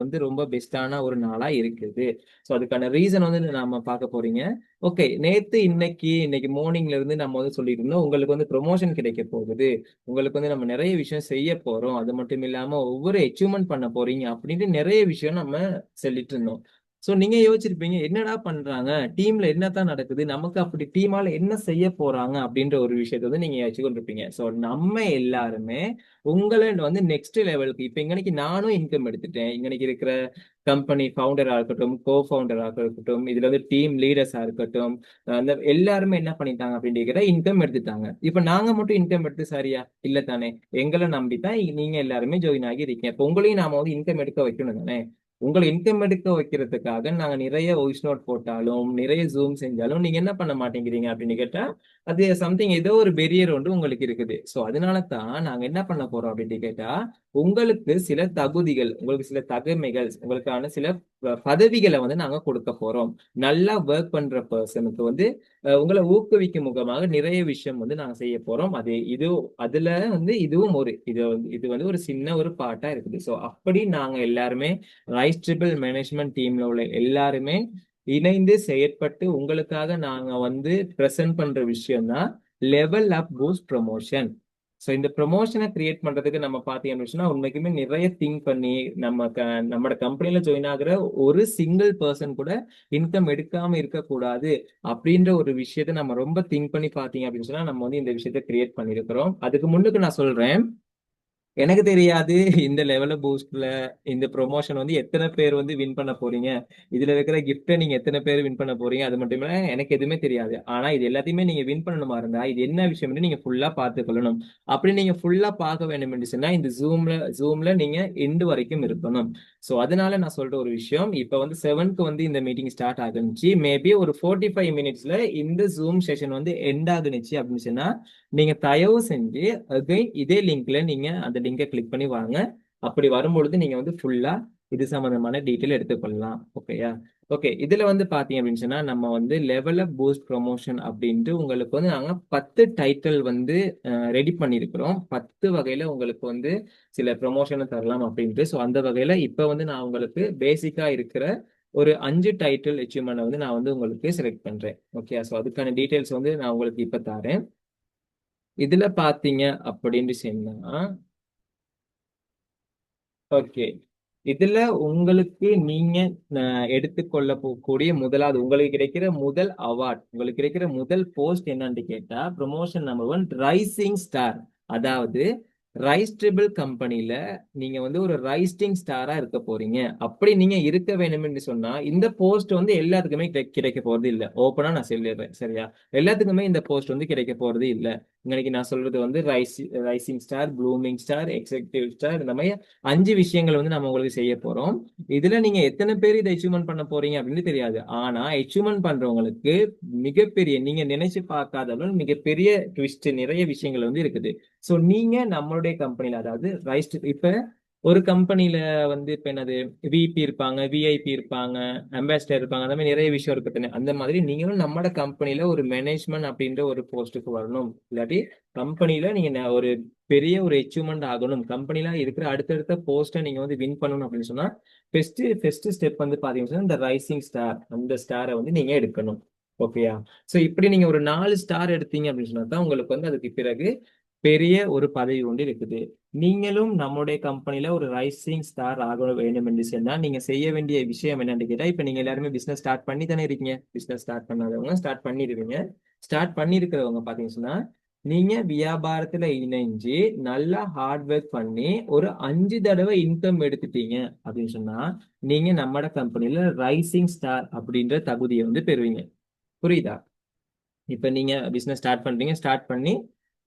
வந்து ரொம்ப பெஸ்டான ஒரு நாளா இருக்குது. ஸோ அதுக்கான ரீசன் வந்து நாம பார்க்க போறீங்க. ஓகே நேத்து இன்னைக்கு இன்னைக்கு மார்னிங்ல இருந்து நம்ம வந்து சொல்லிட்டு இருந்தோம் உங்களுக்கு வந்து ப்ரொமோஷன் கிடைக்க போகுது. உங்களுக்கு வந்து நம்ம நிறைய விஷயம் செய்ய போறோம். அது மட்டும் இல்லாம ஒவ்வொரு அச்சீவ்மெண்ட் பண்ண போறீங்க அப்படின்ட்டு நிறைய விஷயம் நம்ம சொல்லிட்டு இருந்தோம். ஸோ நீங்க யோசிச்சிருப்பீங்க என்னடா பண்றாங்க? டீம்ல என்னதான் நடக்குது? நமக்கு அப்படி டீமால என்ன செய்ய போறாங்க? அப்படின்ற ஒரு விஷயத்த வந்து நீங்க யோசிச்சு கொண்டிருப்பீங்க. ஸோ நம்ம எல்லாருமே உங்களை வந்து நெக்ஸ்ட் லெவலுக்கு இப்போ இங்கனைக்கு நானும் இன்கம் எடுத்துட்டேன். இங்கனைக்கு இருக்கிற கம்பெனி ஃபவுண்டரா இருக்கட்டும் கோ ஃபவுண்டரா இருக்கட்டும் இதுல வந்து டீம் லீடர்ஸா இருக்கட்டும் அந்த எல்லாருமே என்ன பண்ணிட்டாங்க அப்படின்ற இன்கம் எடுத்துட்டாங்க. இப்ப நாங்க மட்டும் இன்கம் எடுத்து சரியா? இல்ல தானே. எங்களை நம்பி தான் நீங்க எல்லாருமே ஜாயின் ஆகி இருக்கீங்க. இப்போ உங்களையும் நாம வந்து இன்கம் எடுக்க வைக்கணும் தானே? உங்களை இன்கம் எடுக்க வைக்கிறதுக்காக நாங்க நிறைய வாய்ஸ் நோட் போட்டாலும் நிறைய ஜூம் செஞ்சாலும் நீங்க என்ன பண்ண மாட்டேங்கிறீங்க அப்படின்னு கேட்டா அது சம்திங் ஏதோ ஒரு பெரியர் ஒன்று உங்களுக்கு இருக்குது. ஸோ அதனால தான் நாங்க என்ன பண்ண போறோம் அப்படின்னு கேட்டா உங்களுக்கு சில தகுதிகள் உங்களுக்கு சில தகமைகள் உங்களுக்கான சில பதவிகளை வந்து நாங்க கொடுக்க போறோம். நல்லா ஒர்க் பண்ற பர்சனுக்கு வந்து உங்களை ஊக்குவிக்கும் முகமாக நிறைய விஷயம் வந்து நாங்க செய்ய போறோம். அது இது அதுல வந்து இதுவும் ஒரு இது வந்து இது வந்து ஒரு சின்ன ஒரு பாட்டா இருக்குது. ஸோ அப்படி நாங்க எல்லாருமே ரைஸ் ட்ரிபிள் மேனேஜ்மெண்ட் டீம்ல உள்ள எல்லாருமே இணைந்து செயற்பட்டு உங்களுக்காக நாங்க வந்து ப்ரெசென்ட் பண்ற விஷயம் தான் level up boost promotion so இந்த ப்ரொமோஷனை கிரியேட் பண்றதுக்கு நம்ம பார்த்தீங்கன்னா உண்மைக்குமே நிறைய திங்க் பண்ணி நம்ம க நம்மளோட கம்பெனியில ஜாயின் ஆகிற ஒரு சிங்கிள் பர்சன் கூட இன்கம் எடுக்காம இருக்கக்கூடாது அப்படின்ற ஒரு விஷயத்த நம்ம ரொம்ப திங்க் பண்ணி பார்த்தீங்க அப்படின்னு சொன்னா நம்ம வந்து இந்த விஷயத்த கிரியேட் பண்ணியிருக்கிறோம் அதுக்கு முன்னுக்கு நான் சொல்றேன் எனக்கு தெரியாது. இந்த லெவல பூஸ்ட்ல இந்த ப்ரொமோஷன் வந்து எத்தனை பேர் வந்து வின் பண்ண போறீங்க? இதுல இருக்கிற கிஃப்ட்டை நீங்க எத்தனை பேர் வின் பண்ண போறீங்க? அது மட்டும் இல்ல எனக்கு எதுவுமே தெரியாது. ஆனா இது எல்லாத்தையுமே நீங்க வின் பண்ணணுமா இருந்தா இது என்ன விஷயம்னு நீங்க ஃபுல்லா பார்த்துக்கொள்ளணும். அப்படி நீங்க ஃபுல்லா பார்க்க வேண்டும் என்று சொன்னா இந்த ஜூம்ல ஜூம்ல நீங்க எண்டு வரைக்கும் இருக்கணும். ஸோ அதனால நான் சொல்ற ஒரு விஷயம் இப்போ வந்து செவன்க்கு வந்து இந்த மீட்டிங் ஸ்டார்ட் ஆகுனுச்சு. மேபி ஒரு ஃபோர்ட்டி ஃபைவ் மினிட்ஸ்ல இந்த ஜூம் செஷன் வந்து எண்ட் ஆகுனுச்சு அப்படின்னு சொன்னா நீங்க தயவு செஞ்சு அகைன் இதே லிங்க்ல நீங்க அந்த லிங்கை கிளிக் பண்ணி வாங்க. அப்படி வரும்பொழுது நீங்க வந்து ஃபுல்லா இது சம்பந்தமான டீட்டெயில் எடுத்துக்கொள்ளலாம். ஓகேயா ஓகே இதுல வந்து பாத்தீங்க அப்படின்னு சொன்னா நம்ம வந்து லெவல் அப் பூஸ்ட் ப்ரொமோஷன் அப்படின்ட்டு உங்களுக்கு வந்து நாங்க பத்து டைட்டில் வந்து ரெடி பண்ணியிருக்கிறோம் பத்து வகையில உங்களுக்கு வந்து சில ப்ரொமோஷனை தரலாம் அப்படின்ட்டு. ஸோ அந்த வகையில இப்ப வந்து நான் உங்களுக்கு பேசிக்கா இருக்கிற ஒரு அஞ்சு டைட்டில் அச்சீவ்மெண்ட் வந்து நான் வந்து உங்களுக்கு செலக்ட் பண்றேன். ஓகே ஸோ அதுக்கான டீட்டெயில்ஸ் வந்து நான் உங்களுக்கு இப்ப தரேன். இதுல பாத்தீங்க அப்படின்னு சொன்னா ஓகே இதுல உங்களுக்கு நீங்க எடுத்துக்கொள்ள போகக்கூடிய முதலாவது உங்களுக்கு கிடைக்கிற முதல் அவார்ட் உங்களுக்கு கிடைக்கிற முதல் போஸ்ட் என்னன்னு கேட்டா promotion number one rising star அதாவது ரைஸ் ட்ரிபிள் கம்பெனில நீங்க வந்து ஒரு ரைஸ்டிங் ஸ்டாரா இருக்க போறீங்க. அப்படி நீங்க இருக்க வேணும்னு சொன்னா இந்த போஸ்ட் வந்து எல்லாத்துக்குமே கிடைக்க போறது இல்ல. ஓப்பனா நான் சொல்லிடுறேன் சரியா? எல்லாத்துக்குமே இந்த போஸ்ட் வந்து கிடைக்க போறது இல்ல. இன்னைக்கு நான் சொல்றது வந்து rise rising star blooming star executive star இந்த மாதிரி அஞ்சு விஷயங்கள் வந்து நம்ம உங்களுக்கு செய்ய போறோம். இதுல நீங்க எத்தனை பேர் இதை அச்சீவ்மெண்ட் பண்ண போறீங்க அப்படின்னு தெரியாது. ஆனா அச்சீவ்மெண்ட் பண்றவங்களுக்கு மிகப்பெரிய நீங்க நினைச்சு பார்க்காத மிகப்பெரிய ட்விஸ்ட் நிறைய விஷயங்கள் வந்து இருக்குது. ஸோ நீங்க நம்மளுடைய கம்பெனியில அதாவது ரைஸ் இப்ப ஒரு கம்பெனியில வந்து இப்ப என்னது விபி இருப்பாங்க விஐபி இருப்பாங்க அம்பாசிடர் இருப்பாங்க அந்த மாதிரி நிறைய விஷயம் இருக்கு அந்த மாதிரி நீங்களும் நம்மளோட கம்பெனில ஒரு மேனேஜ்மெண்ட் அப்படின்ற ஒரு போஸ்ட்டுக்கு வரணும். இல்லாட்டி கம்பெனில நீங்க ஒரு பெரிய ஒரு அச்சீவ்மெண்ட் ஆகணும். கம்பெனில இருக்கிற அடுத்தடுத்த போஸ்ட்டை நீங்க வந்து வின் பண்ணணும் அப்படின்னு சொன்னா ஃபெஸ்ட் ஃபெஸ்ட் ஸ்டெப் வந்து பாத்தீங்கன்னா இந்த ரைசிங் ஸ்டார் அந்த ஸ்டாரை வந்து நீங்க எடுக்கணும். ஓகேயா ஸோ இப்படி நீங்க ஒரு நாலு ஸ்டார் எடுத்தீங்க அப்படின்னு சொன்னா தான் உங்களுக்கு வந்து அதுக்கு பிறகு பெரிய ஒரு பதவி ஒன்று இருக்குது. நீங்களும் நம்முடைய கம்பெனில ஒரு ரைசிங் ஸ்டார் ஆக வேண்டும் என்று சொன்னா நீங்க செய்ய வேண்டிய விஷயம் என்னன்னு கேட்டா இப்ப நீங்க எல்லாருமே பிசினஸ் ஸ்டார்ட் பண்ணி தானே இருக்கீங்க. பிசினஸ் ஸ்டார்ட் பண்ணாதவங்க ஸ்டார்ட் பண்ணிடுவீங்க. ஸ்டார்ட் பண்ணிருக்கிறவங்க பாத்தீங்கன்னா நீங்க வியாபாரத்துல இணைஞ்சு நல்லா ஹார்ட் ஒர்க் பண்ணி ஒரு அஞ்சு தடவை இன்கம் எடுத்துட்டீங்க அப்படின்னு சொன்னா நீங்க நம்மட கம்பெனில ரைசிங் ஸ்டார் அப்படின்ற தகுதியை வந்து பெறுவீங்க. புரியுதா? இப்ப நீங்க பிசினஸ் ஸ்டார்ட் பண்றீங்க ஸ்டார்ட் பண்ணி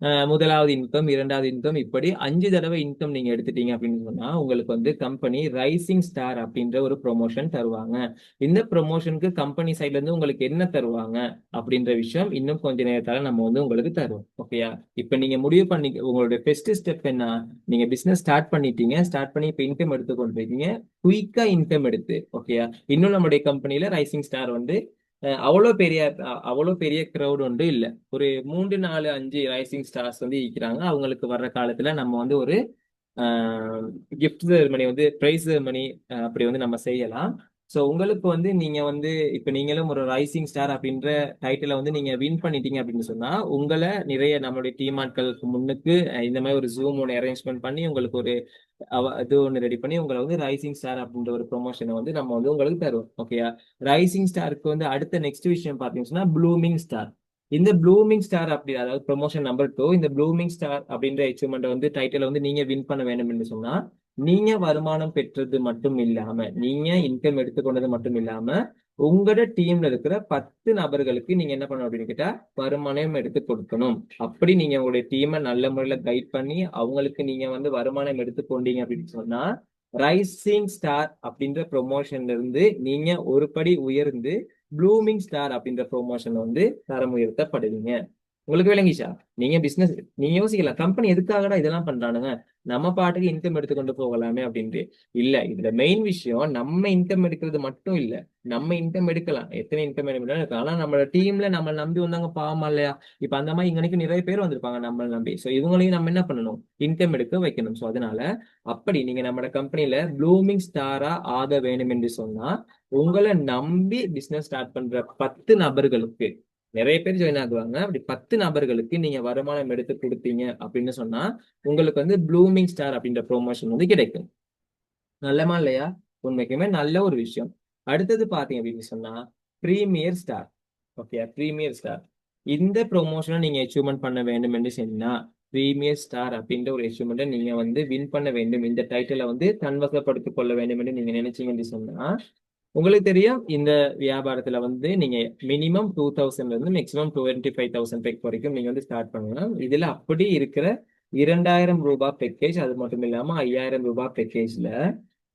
முதலாவது இன்கம் இரண்டாவது இன்கம் இப்படி அஞ்சு தடவை இன்கம் நீங்க எடுத்துட்டீங்க அப்படின்னு சொன்னா உங்களுக்கு வந்து கம்பெனி ரைசிங் ஸ்டார் அப்படின்ற ஒரு ப்ரொமோஷன் தருவாங்க. இந்த ப்ரொமோஷனுக்கு கம்பெனி சைட்ல இருந்து உங்களுக்கு என்ன தருவாங்க அப்படின்ற விஷயம் இன்னும் கொஞ்ச நேரத்தால நம்ம வந்து உங்களுக்கு தருவோம். ஓகேயா இப்ப நீங்க முடிவு பண்ணி உங்களுடைய ஃபெஸ்ட் ஸ்டெப் என்ன? நீங்க பிசினஸ் ஸ்டார்ட் பண்ணிட்டீங்க. ஸ்டார்ட் பண்ணி இப்ப இன்கம் எடுத்து கொண்டு போயிருக்கீங்க குயிக்கா இன்கம் எடுத்து ஓகேயா இன்னும் நம்முடைய கம்பெனில ரைசிங் ஸ்டார் வந்து அவ்வளோ பெரிய அவ்வளோ பெரிய க்ரௌட் ஒன்று இல்லை. ஒரு மூன்று நாலு அஞ்சு ரைசிங் ஸ்டார்ஸ் வந்து இருக்கிறாங்க. அவங்களுக்கு வர்ற காலத்துல நம்ம வந்து ஒரு கிஃப்ட் செரமனி வந்து பிரைஸ் செரமனி அப்படி வந்து நம்ம செய்யலாம். ஸோ உங்களுக்கு வந்து நீங்க வந்து இப்ப நீங்களும் ஒரு ரைசிங் ஸ்டார் அப்படின்ற டைட்டில வந்து நீங்க வின் பண்ணிட்டீங்க அப்படின்னு சொன்னா உங்களை நிறைய நம்மளுடைய டீம் ஆட்களுக்கு முன்னுக்கு இந்த மாதிரி ஒரு ஜூம் ஒன்று அரேஞ்ச்மெண்ட் பண்ணி உங்களுக்கு ஒரு இது ஒன்று ரெடி பண்ணி உங்களை வந்து ரைசிங் ஸ்டார் அப்படின்ற ஒரு ப்ரொமோஷனை வந்து நம்ம வந்து உங்களுக்கு தருவோம். ஓகேயா ரைசிங் ஸ்டாருக்கு வந்து அடுத்த நெக்ஸ்ட் விஷயம் பார்த்தீங்கன்னா ப்ளூமிங் ஸ்டார் இந்த ப்ளூமிங் ஸ்டார் அப்படி அதாவது ப்ரொமோஷன் நம்பர் டூ இந்த ப்ளூமிங் ஸ்டார் அப்படின்ற அச்சீவ்மெண்ட் வந்து டைட்டில் வந்து நீங்க வின் பண்ண வேண்டும் என்று சொன்னா நீங்க வருமானம் பெற்றது மட்டும் இல்லாம நீங்க இன்கம் எடுத்துக்கொண்டது மட்டும் இல்லாம உங்களோட டீம்ல இருக்கிற பத்து நபர்களுக்கு நீங்க என்ன பண்ணணும் அப்படின்னு கேட்டா வருமானம் எடுத்து கொடுக்கணும். அப்படி நீங்க உங்களுடைய டீமை நல்ல முறையில கைட் பண்ணி அவங்களுக்கு நீங்க வந்து வருமானம் எடுத்து கொண்டீங்க அப்படின்னு சொன்னா ரைசிங் ஸ்டார் அப்படின்ற ப்ரொமோஷன்ல இருந்து நீங்க ஒரு படி உயர்ந்து ப்ளூமிங் ஸ்டார் அப்படின்ற ப்ரொமோஷன் வந்து தரம் உயர்த்தப்படுவீங்க. உங்களுக்கு விளங்கிச்சா? நீங்க பிசினஸ் நீங்க யோசிக்கலாம் கம்பெனி எதுக்காகடா இதெல்லாம் பண்றானுங்க? நம்ம பாட்டுக்கு இன்கம் எடுத்துக்கொண்டு போகலாமே அப்படின்ட்டு. இல்ல இதுல மெயின் விஷயம் நம்ம இன்கம் எடுக்கிறது மட்டும் இல்ல நம்ம இன்கம் எடுக்கலாம். எத்தனை இன்கம் எடுக்கலாம். ஆனா நம்மளோட டீம்ல நம்ம நம்பி வந்தாங்க பாவமா இல்லையா? இப்ப அந்த மாதிரி இங்கனைக்கு நிறைய பேர் வந்திருப்பாங்க நம்மளை நம்பி. சோ இவங்களையும் நம்ம என்ன பண்ணணும்? இன்கம் எடுக்க வைக்கணும். சோ அதனால அப்படி நீங்க நம்ம கம்பெனில ப்ளூமிங் ஸ்டாரா ஆக வேணும் என்று சொன்னா உங்களை நம்பி பிசினஸ் ஸ்டார்ட் பண்ற பத்து நபர்களுக்கு நிறைய பேர் ஜாயின் ஆகுவாங்க. அப்படி பத்து நபர்களுக்கு நீங்க வருமானம் எடுத்து கொடுத்தீங்க அப்படின்னு சொன்னா உங்களுக்கு வந்து ப்ளூமிங் ஸ்டார் அப்படின்ற ப்ரொமோஷன் வந்து கிடைக்கும். நல்லமா இல்லையா? உண்மைக்குமே நல்ல ஒரு விஷயம். அடுத்தது பாத்தீங்க அப்படின்னு சொன்னா premier star okay premier star இந்த ப்ரொமோஷனை நீங்க அச்சீவ்மெண்ட் பண்ண வேண்டும் என்று சொன்னீங்கன்னா ப்ரீமியர் ஸ்டார் அப்படின்ற ஒரு அச்சீவ்மெண்ட்டை நீங்க வந்து வின் பண்ண வேண்டும். இந்த டைட்டிலை வந்து தன்வசப்படுத்திக் கொள்ள வேண்டும் என்று நீங்க நினைச்சீங்கன்னு சொன்னா உங்களுக்கு தெரியும் இந்த வியாபாரத்துல வந்து நீங்க மினிமம் டூ தௌசண்ட்ல இருந்து மேக்ஸிமம் டுவெண்ட்டி ஃபைவ் தௌசண்ட் பெக் வரைக்கும் நீங்க வந்து ஸ்டார்ட் பண்ணலாம். இதுல அப்படி இருக்கிற இரண்டாயிரம் ரூபாய் பேக்கேஜ் அது மட்டும் இல்லாம ஐயாயிரம் ரூபாய் பேக்கேஜ்ல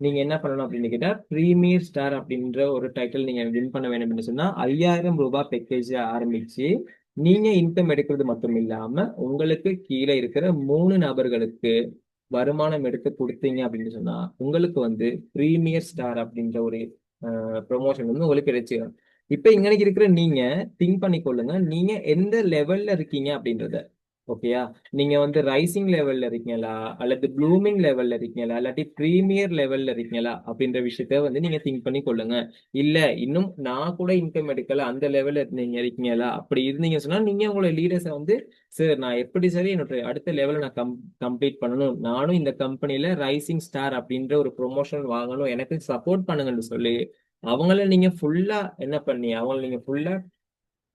நீங்க என்ன பண்ணணும் அப்படின்னு கேட்டா பிரீமியர் ஸ்டார் அப்படின்ற ஒரு டைட்டில் நீங்க வின் பண்ண வேண்டும் சொன்னா ஐயாயிரம் ரூபாய் பேக்கேஜ் ஆரம்பிச்சு நீங்க இன்கம் எடுக்கிறது மட்டும் இல்லாம உங்களுக்கு கீழே இருக்கிற மூணு நபர்களுக்கு வருமானம் எடுத்து கொடுத்தீங்க அப்படின்னு சொன்னா உங்களுக்கு வந்து பிரீமியர் ஸ்டார் அப்படின்ற ஒரு ப்ரொமோஷன் வந்து உங்களுக்கு கிடைச்சிடும் இப்போ இங்கனைக்கு இருக்கிற நீங்க திங்க் பண்ணி கொள்ளுங்க நீங்க எந்த லெவல்ல இருக்கீங்க அப்படின்றத. ஓகேயா நீங்க வந்து ரைசிங் லெவல்ல இருக்கீங்களா? அல்லது ப்ளூமிங் லெவல்ல இருக்கீங்களா? இல்லாட்டி ப்ரீமியர் லெவல்ல இருக்கீங்களா? அப்படின்ற விஷயத்த வந்து நீங்க திங்க் பண்ணி கொள்ளுங்க. இல்ல இன்னும் நான் கூட இன்கம் எடுக்கல அந்த லெவல்ல நீங்க இருக்கீங்களா? அப்படி இருந்தீங்க சொன்னா நீங்க உங்களோட லீடர்ஸை வந்து சார் நான் எப்படி சரி என்னோட அடுத்த லெவலில் நான் கம் கம்ப்ளீட் பண்ணணும்? நானும் இந்த கம்பெனியில ரைசிங் ஸ்டார் அப்படின்ற ஒரு ப்ரொமோஷன் வாங்கணும். எனக்கு சப்போர்ட் பண்ணுங்கன்னு சொல்லி அவங்கள நீங்க ஃபுல்லா என்ன பண்ணி அவங்கள நீங்க ஃபுல்லா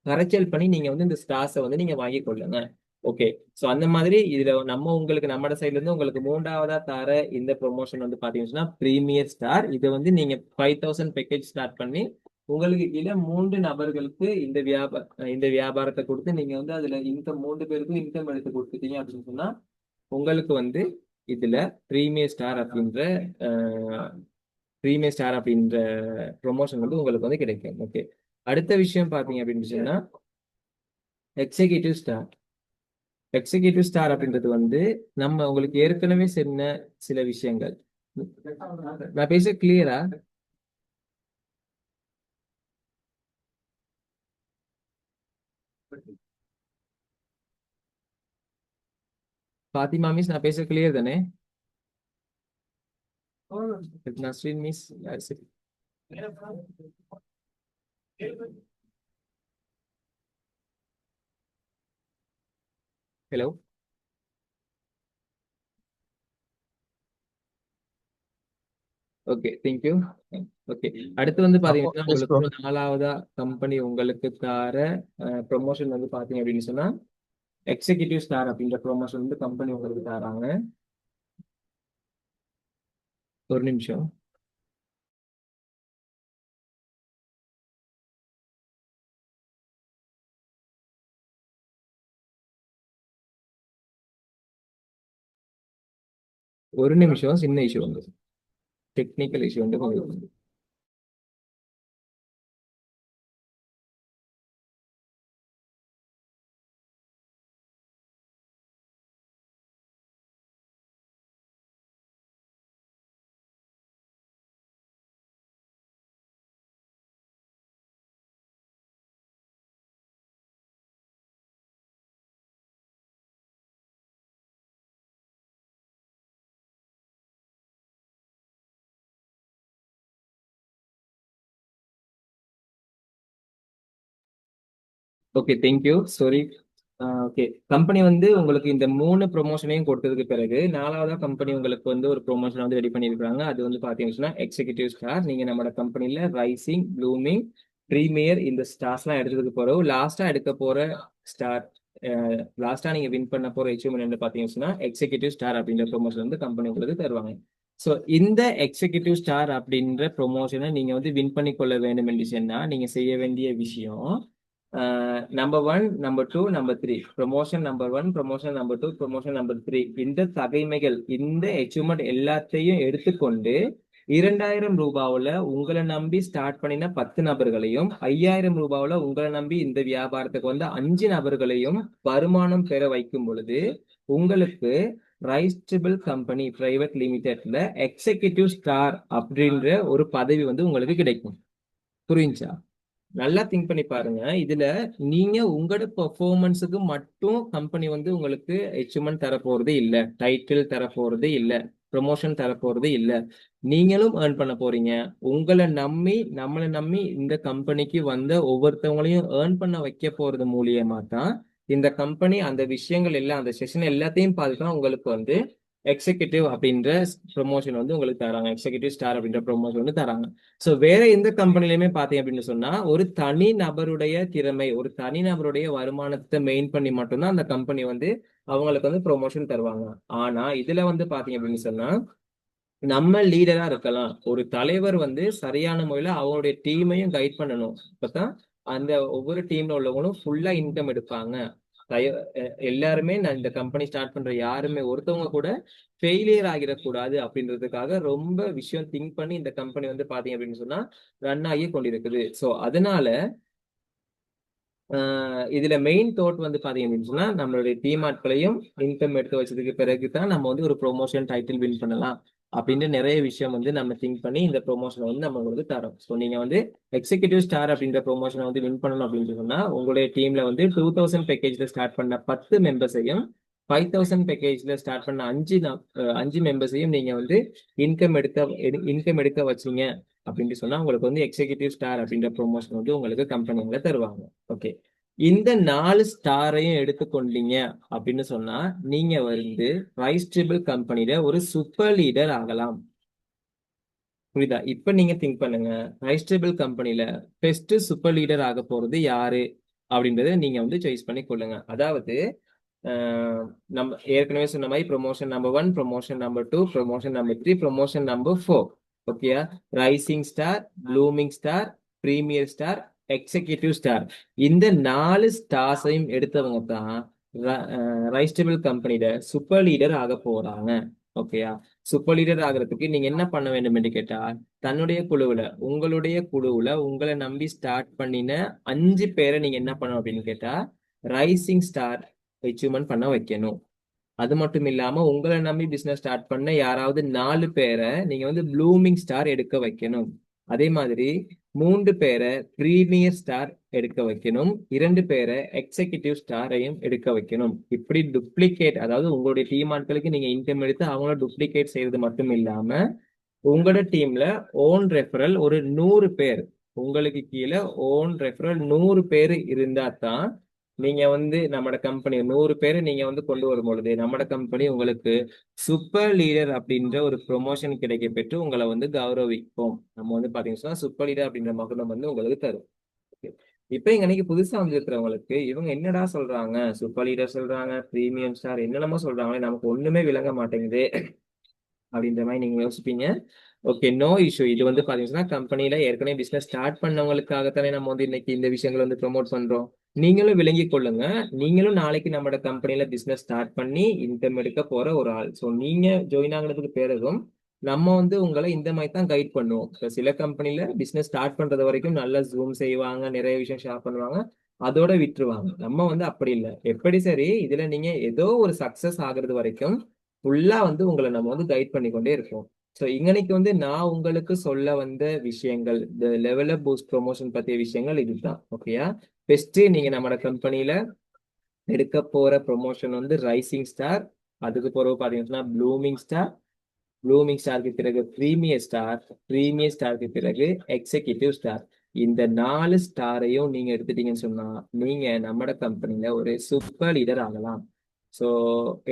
கரைச்சல் பண்ணி நீங்க வந்து இந்த ஸ்டார்ஸை வந்து நீங்க வாங்கி கொள்ளுங்க. ஓகே சோ அந்த மாதிரி இதுல நம்ம உங்களுக்கு நம்மட சைட்ல இருந்து உங்களுக்கு மூன்றாவதா தர இந்த ப்ரொமோஷன் வந்து பாத்தீங்கன்னா பிரீமியர் ஸ்டார் இது வந்து நீங்க ஃபைவ் தௌசண்ட் பேக்கேஜ் ஸ்டார்ட் பண்ணி உங்களுக்கு கீழே மூன்று நபர்களுக்கு இந்த வியாபார இந்த வியாபாரத்தை கொடுத்து நீங்க வந்து அதுல இன்கம் மூன்று பேருக்கும் இன்கம் எடுத்து கொடுத்துட்டீங்க அப்படின்னு சொன்னா உங்களுக்கு வந்து இதுல பிரீமியர் ஸ்டார் அப்படின்ற பிரீமியர் ஸ்டார் அப்படின்ற ப்ரொமோஷன் வந்து உங்களுக்கு வந்து கிடைக்கும். ஓகே அடுத்த விஷயம் பாத்தீங்க அப்படின்னு சொன்னா எக்ஸிகியூட்டிவ் ஸ்டார் எக்ஸிகியூட்டிவ் ஸ்டார் அப்படின்றது வந்து நம்ம உங்களுக்கு ஏற்கனவே சொன்ன சில விஷயங்கள். நான் பேச கிளியரா பாத்திமா மிஸ் நான் பேச கிளியர் தானே? நஸ்ரீன் மிஸ் சரி. Hello okay thank you okay அடுத்து வந்து பாத்தீங்கன்னா. உங்களுக்கு நாலாவதா கம்பெனி உங்களுக்கு தர ப்ரொமோஷன் வந்து பாத்தீங்க அப்படின்னு சொன்னா எக்ஸிகியூட்டிவ் ஸ்டார் அப்படின்ற ப்ரொமோஷன் வந்து கம்பெனி உங்களுக்கு தராங்க. ஒரு நிமிஷம். ஒரு நிமிஷம் சின்ன இஷ்யூ வந்து டெக்னிக்கல் இஷ்யூ வந்து okay thank you sorry okay company வந்து உங்களுக்கு இந்த மூணு ப்ரொமோஷனையும் கொடுத்ததுக்கு பிறகு நாலாவதா கம்பெனி உங்களுக்கு வந்து ஒரு ப்ரொமோஷன் வந்து ரெடி பண்ணியிருக்காங்க அது வந்து பார்த்தீங்கன்னா எக்ஸிகியூட்டிவ் ஸ்டார் நீங்கள் நம்மளோட கம்பெனியில் ரைசிங் ப்ளூமிங் ப்ரீமியர் இந்த ஸ்டார்ஸ்லாம் எடுத்ததுக்கு போகிறோம் லாஸ்ட்டாக எடுக்க போகிற ஸ்டார் லாஸ்ட்டாக நீங்க வின் பண்ண போகிற அச்சீவ்மெண்ட் பார்த்தீங்கன்னா எக்ஸிகியூட்டிவ் ஸ்டார் அப்படின்ற ப்ரொமோஷன் வந்து கம்பெனி உங்களுக்கு தருவாங்க. ஸோ இந்த எக்ஸிகியூட்டிவ் ஸ்டார் அப்படின்ற ப்ரொமோஷனை நீங்கள் வந்து வின் பண்ணி கொள்ள வேண்டும் என்று சொன்னால் நீங்கள் செய்ய வேண்டிய விஷயம் number one number two number three promotion number one promotion number two promotion number three இந்த தகைமைகள் இந்த அச்சீவ்மெண்ட் எல்லாத்தையும் எடுத்துக்கொண்டு இரண்டாயிரம் ரூபாவுல உங்களை நம்பி ஸ்டார்ட் பண்ணின பத்து நபர்களையும் ஐயாயிரம் ரூபாவில் உங்களை நம்பி இந்த வியாபாரத்துக்கு வந்த அஞ்சு நபர்களையும் வருமானம் பெற வைக்கும் பொழுது உங்களுக்கு ரைஸ்டபிள் கம்பெனி பிரைவேட் லிமிடெட்ல எக்ஸிகியூட்டிவ் ஸ்டார் அப்படின்ற ஒரு பதவி வந்து உங்களுக்கு கிடைக்கும். புரிஞ்சா நல்லா திங்க் பண்ணி பாருங்க. இதுல நீங்க உங்களோட பெர்ஃபார்மன்ஸுக்கு மட்டும் கம்பெனி வந்து உங்களுக்கு எச்சுமெண்ட் தர போறது இல்ல. டைட்டில் தர போறது இல்ல. ப்ரொமோஷன் தர போறது இல்ல. நீங்களும் ஏர்ன் பண்ண போறீங்க. உங்களை நம்பி நம்மளை நம்பி இந்த கம்பெனிக்கு வந்த ஒவ்வொருத்தவங்களையும் ஏர்ன் பண்ண வைக்க போறது மூலியமா தான் இந்த கம்பெனி அந்த விஷயங்கள் எல்லாம் அந்த செஷன் எல்லாத்தையும் பார்த்துதான் உங்களுக்கு வந்து எக்ஸிகியூட்டிவ் அப்படின்ற ப்ரொமோஷன் வந்து உங்களுக்கு தராங்க. எக்ஸிகியூட்டிவ் ஸ்டார் அப்படின்ற ப்ரொமோஷன் வந்து தராங்க. ஸோ வேற எந்த கம்பெனிலையுமே பார்த்தீங்க அப்படின்னு சொன்னா ஒரு தனி நபருடைய திறமை ஒரு தனி நபருடைய வருமானத்தை மெயின் பண்ணி மட்டும்தான் அந்த கம்பெனி வந்து அவங்களுக்கு வந்து ப்ரொமோஷன் தருவாங்க. ஆனா இதுல வந்து பாத்தீங்க அப்படின்னு சொன்னா நம்ம லீடரா இருக்கலாம். ஒரு தலைவர் வந்து சரியான முறையில அவங்களுடைய டீமையும் கைட் பண்ணணும். இப்பதான் அந்த ஒவ்வொரு டீம்ல உள்ளவங்களும் ஃபுல்லா இன்கம் எடுப்பாங்க. எல்லாருமே நான் இந்த கம்பெனி ஸ்டார்ட் பண்ற யாருமே ஒருத்தவங்க கூட ஃபெயிலியர் ஆகிடக்கூடாது அப்படின்றதுக்காக ரொம்ப விஷயம் திங்க் பண்ணி இந்த கம்பெனி வந்து பாத்தீங்க அப்படின்னு சொன்னா ரன் ஆகி கொண்டிருக்குது. ஸோ அதனால இதுல மெயின் தோட் வந்து பாத்தீங்க அப்படின்னு சொன்னா நம்மளுடைய டீம் ஆட்களையும் இன்கம் எடுத்து வச்சதுக்கு பிறகு தான் நம்ம வந்து ஒரு ப்ரொமோஷன் டைட்டில் வின் பண்ணலாம். அப்படின்னு நிறைய விஷயம் வந்து நம்ம திங்க் பண்ணி இந்த ப்ரொமோஷனை வந்து நம்ம வந்து தரோம். ஸோ நீங்க வந்து எக்ஸிகியூட்டிவ் ஸ்டார் அப்படின்ற ப்ரொமோஷனை வந்து வின் பண்ணணும் அப்படின்னு சொன்னா உங்களுடைய டீம்ல வந்து டூ தௌசண்ட் பேக்கேஜ்ல ஸ்டார்ட் பண்ண பத்து மெம்பர்ஸையும் ஃபைவ் தௌசண்ட் பேக்கேஜ்ல ஸ்டார்ட் பண்ண அஞ்சு அஞ்சு மெம்பர்ஸையும் நீங்க வந்து இன்கம் எடுக்க இன்கம் எடுக்க வச்சீங்க அப்படின்னு சொன்னா உங்களுக்கு வந்து எக்ஸிகியூட்டிவ் ஸ்டார் அப்படின்ற ப்ரொமோஷன் வந்து உங்களுக்கு கம்பெனிங்களை தருவாங்க. ஓகே இந்த நாலு ஸ்டாரையும் எடுத்துக்கொண்டீங்க அப்படின்னு சொன்னா நீங்க வந்து ரைஸ் டேபிள் கம்பெனில ஒரு சூப்பர் லீடர் ஆகலாம். புரியுதா? இப்ப நீங்க திங்க் பண்ணுங்க. ரைஸ் டேபிள் கம்பெனில பெஸ்ட் சூப்பர் லீடர் ஆக போறது யாரு? அப்படின்றத நீங்க வந்து சாய்ஸ் பண்ணி கொள்ளுங்க. அதாவது நம்ம ஏற்கனவே சொன்ன மாதிரி promotion number one promotion number two promotion number three promotion number four okay rising star blooming star premier star executive star இந்த நாலு ஸ்டார்ஸையும் எடுத்தவங்க தான் ரைஸ்டபிள் கம்பெனியில சூப்பர் லீடர் ஆக போறாங்க. ஓகேயா சூப்பர் லீடர் ஆகிறதுக்கு நீங்க என்ன பண்ண வேண்டும் என்று கேட்டா தன்னுடைய குழுவுல உங்களுடைய குழுவுல உங்களை நம்பி ஸ்டார்ட் பண்ணின அஞ்சு பேரை நீங்க என்ன பண்ணணும் அப்படின்னு கேட்டா ரைசிங் ஸ்டார் அச்சீவ்மெண்ட் பண்ண வைக்கணும். அது மட்டும் இல்லாம உங்களை நம்பி பிசினஸ் ஸ்டார்ட் பண்ண யாராவது நாலு பேரை நீங்க வந்து ப்ளூமிங் ஸ்டார் எடுக்க வைக்கணும். அதே மாதிரி மூன்று பேரை பிரீமியர் ஸ்டார் எடுக்க வைக்கணும். இரண்டு பேரை எக்ஸிகியூட்டிவ் ஸ்டாரையும் எடுக்க வைக்கணும். இப்படி டுப்ளிகேட் அதாவது உங்களுடைய டீம் ஆட்களுக்கு நீங்க இன்கம் எடுத்து அவங்கள டூப்ளிகேட் செய்யறது மட்டும் இல்லாம உங்களோட டீம்ல ஓன் ரெஃபரல் ஒரு நூறு பேர். உங்களுக்கு கீழே ஓன் ரெஃபரல் நூறு பேர் இருந்தா தான் நீங்க வந்து நம்மட கம்பெனி நூறு பேரை நீங்க வந்து கொண்டு வரும் பொழுது நம்மட கம்பெனி உங்களுக்கு சூப்பர் லீடர் அப்படின்ற ஒரு ப்ரொமோஷன் கிடைக்க பெற்று உங்களை வந்து கௌரவிப்போம். நம்ம வந்து பாத்தீங்கன்னா சூப்பர் லீடர் அப்படின்ற மகுடம் வந்து உங்களுக்கு தரும். இப்ப இங்க இன்னைக்கு புதுசா வந்திருக்கிறவங்களுக்கு இவங்க என்னடா சொல்றாங்க? சூப்பர் லீடர் சொல்றாங்க பிரீமியம் ஸ்டார் என்னென்னமோ சொல்றாங்களே நமக்கு ஒண்ணுமே விளங்க மாட்டேங்குது. அப்படின்ற மாதிரி நீங்க யோசிப்பீங்க. ஓகே நோ இஷ்யூ இது வந்து பாத்தீங்கன்னா கம்பெனில ஏற்கனவே பிசினஸ் ஸ்டார்ட் பண்ணவங்களுக்காகத்தானே நம்ம வந்து இன்னைக்கு இந்த விஷயங்களை வந்து ப்ரொமோட் பண்றோம். நீங்களும் விளங்கி கொள்ளுங்க. நீங்களும் நாளைக்கு நம்மளோட கம்பெனில பிசினஸ் ஸ்டார்ட் பண்ணி இன்கம் எடுக்க போற ஒரு ஆள். ஸோ நீங்க ஜாயின் ஆகுறதுக்கு பிறகும் நம்ம வந்து உங்களை இந்த மாதிரி தான் கைட் பண்ணுவோம். இப்போ சில கம்பெனில பிசினஸ் ஸ்டார்ட் பண்றது வரைக்கும் நல்லா ஜூம் செய்வாங்க நிறைய விஷயம் ஷேர் பண்ணுவாங்க. அதோட விட்டுருவாங்க. நம்ம வந்து அப்படி இல்லை. எப்படி சரி? இதுல நீங்க ஏதோ ஒரு சக்சஸ் ஆகுறது வரைக்கும் ஃபுல்லா வந்து உங்களை நம்ம வந்து கைட் பண்ணி கொண்டே இருப்போம் ஸோ இன்னைக்கு வந்து நான் உங்களுக்கு சொல்ல வந்த விஷயங்கள் இந்த லெவல் அப் பூஸ்ட் ப்ரொமோஷன் பத்திய விஷயங்கள் இதுதான் ஓகேயா பெஸ்ட் நீங்க நம்மளோட கம்பெனியில் எடுக்க போற ப்ரொமோஷன் வந்து ரைசிங் ஸ்டார் அதுக்கு பிறகு பாத்தீங்கன்னா ப்ளூமிங் ஸ்டார் ப்ளூமிங் ஸ்டாருக்கு பிறகு ப்ரீமியர் ஸ்டார் ப்ரீமியர் ஸ்டாருக்கு பிறகு எக்ஸிகியூட்டிவ் ஸ்டார் இந்த நாலு ஸ்டாரையும் நீங்க எடுத்துட்டீங்கன்னு சொன்னா நீங்க நம்மட கம்பெனியில் ஒரு சூப்பர் லீடர் ஆகலாம். ஸோ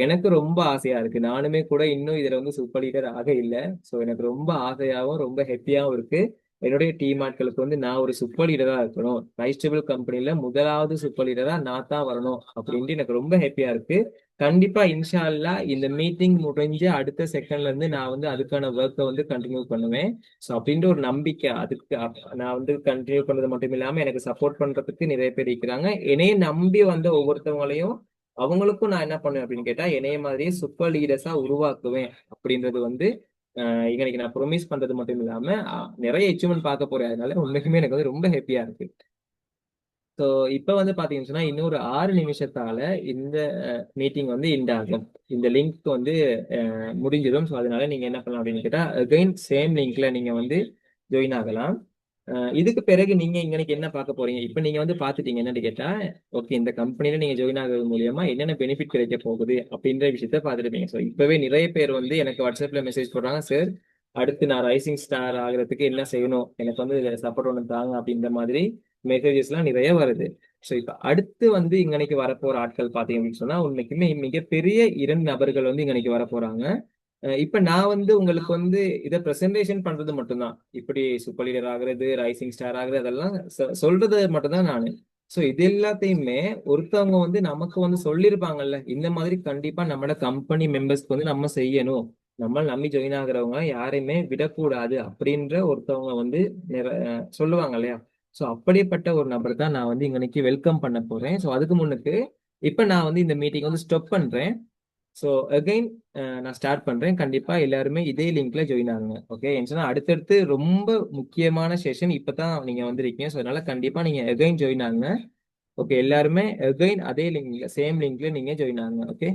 எனக்கு ரொம்ப ஆசையா இருக்கு. நானுமே கூட இன்னும் இதுல வந்து சூப்பர் லீடர் ஆக இல்லை. ஸோ எனக்கு ரொம்ப ஆசையாகவும் ரொம்ப ஹாப்பியாகவும் இருக்கு. என்னுடைய டீம் ஆட்களுக்கு வந்து நான் ஒரு சூப்பர் லீடரா இருக்கணும். ரைஸ்டபிள் கம்பெனில முதலாவது சூப்பர் லீடரா நான் தான் வரணும் அப்படின்ட்டு எனக்கு ரொம்ப ஹாப்பியா இருக்கு. கண்டிப்பா இன்ஷா அல்லா இந்த மீட்டிங் முடிஞ்ச அடுத்த செகண்ட்ல இருந்து நான் வந்து அதுக்கான ஒர்க்கை வந்து கண்டினியூ பண்ணுவேன். ஸோ அப்படின்ற ஒரு நம்பிக்கை அதுக்கு நான் வந்து கண்டினியூ பண்றது மட்டும் இல்லாம எனக்கு சப்போர்ட் பண்றதுக்கு நிறைய பேர் இருக்கிறாங்க. என்னைய நம்பி வந்த ஒவ்வொருத்தவங்களையும் அவங்களுக்கும் நான் என்ன பண்ணுவேன் அப்படின்னு கேட்டா என்னைய மாதிரியே சூப்பர் லீடர்ஸா உருவாக்குவேன் அப்படின்றது வந்து இன்னைக்கு நான் ப்ரொமிஸ் பண்றது மட்டும் இல்லாம நிறைய அச்சீவ்மெண்ட் பார்க்க போறேன். அதனால உண்மைக்குமே எனக்கு வந்து ரொம்ப ஹாப்பியா இருக்கு. ஸோ இப்போ வந்து பாத்தீங்கன்னு சொன்னால் இன்னொரு ஆறு நிமிஷத்தால இந்த மீட்டிங் வந்து இந்த ஆகும். இந்த லிங்க் வந்து முடிஞ்சிடும். ஸோ அதனால நீங்க என்ன பண்ணலாம் அப்படின்னு கேட்டா அகைன் சேம் லிங்க்ல நீங்க வந்து ஜாயின் ஆகலாம். இதுக்கு பிறகு நீங்க இங்கனைக்கு என்ன பார்க்க போறீங்க? இப்போ நீங்க வந்து பாத்துட்டீங்க என்னன்னு கேட்டா ஓகே இந்த கம்பெனில நீங்க ஜாயின் ஆகிறது மூலியமா என்னென்ன பெனிஃபிட் கிடைக்க போகுது அப்படின்ற விஷயத்த பாத்துருப்பீங்க ஸோ இப்பவே நிறைய பேர் வந்து எனக்கு வாட்ஸ்அப்ல மெசேஜ் போடுறாங்க சார் அடுத்து நான் ரைசிங் ஸ்டார் ஆகிறதுக்கு என்ன செய்யணும்? எனக்கு வந்து சப்போர்ட் ஒன்று தாங்க அப்படின்ற மாதிரி மெசேஜஸ்லாம் நிறைய வருது. ஸோ இப்போ அடுத்து வந்து இங்கனைக்கு வரப்போற ஆட்கள் பார்த்தீங்க அப்படின்னு சொன்னா உண்மைக்குமே மிகப்பெரிய இரண்டு நபர்கள் வந்து இங்கனைக்கு வர போறாங்க இப்ப நான் வந்து உங்களுக்கு வந்து இதை பிரசன்டேஷன் பண்றது மட்டும்தான். இப்படி சூப்பர் லீடர் ஆகுறது ரைசிங் ஸ்டார் ஆகுறது அதெல்லாம் சொல்றது மட்டும்தான் நான். ஸோ இது எல்லாத்தையுமே ஒருத்தவங்க வந்து நமக்கு வந்து சொல்லியிருப்பாங்கல்ல இந்த மாதிரி கண்டிப்பா நம்மளோட கம்பெனி மெம்பர்ஸ்க்கு வந்து நம்ம செய்யணும். நம்ம நம்பி ஜாயின் ஆகுறவங்க யாரையுமே விடக்கூடாது அப்படின்ற ஒருத்தவங்க வந்து சொல்லுவாங்க இல்லையா? ஸோ அப்படிப்பட்ட ஒரு நபர் தான் நான் வந்து இன்னைக்கு வெல்கம் பண்ண போறேன். ஸோ அதுக்கு முன்னுக்கு இப்போ நான் வந்து இந்த மீட்டிங் வந்து ஸ்டாப் பண்றேன். ஸோ அகைன் நான் ஸ்டார்ட் பண்றேன். கண்டிப்பா எல்லாருமே இதே லிங்க்ல ஜாயின் ஆகுங்க. ஓகே ஏன்னா அடுத்தடுத்து ரொம்ப முக்கியமான செஷன் இப்பதான் நீங்க வந்திருக்கீங்க. ஸோ அதனால கண்டிப்பா நீங்க அகைன் ஜாயின் ஆகுங்க. ஓகே எல்லாருமே அகைன் அதே லிங்க்ல சேம் லிங்க்ல நீங்க ஜாயின் ஆகுங்க. ஓகே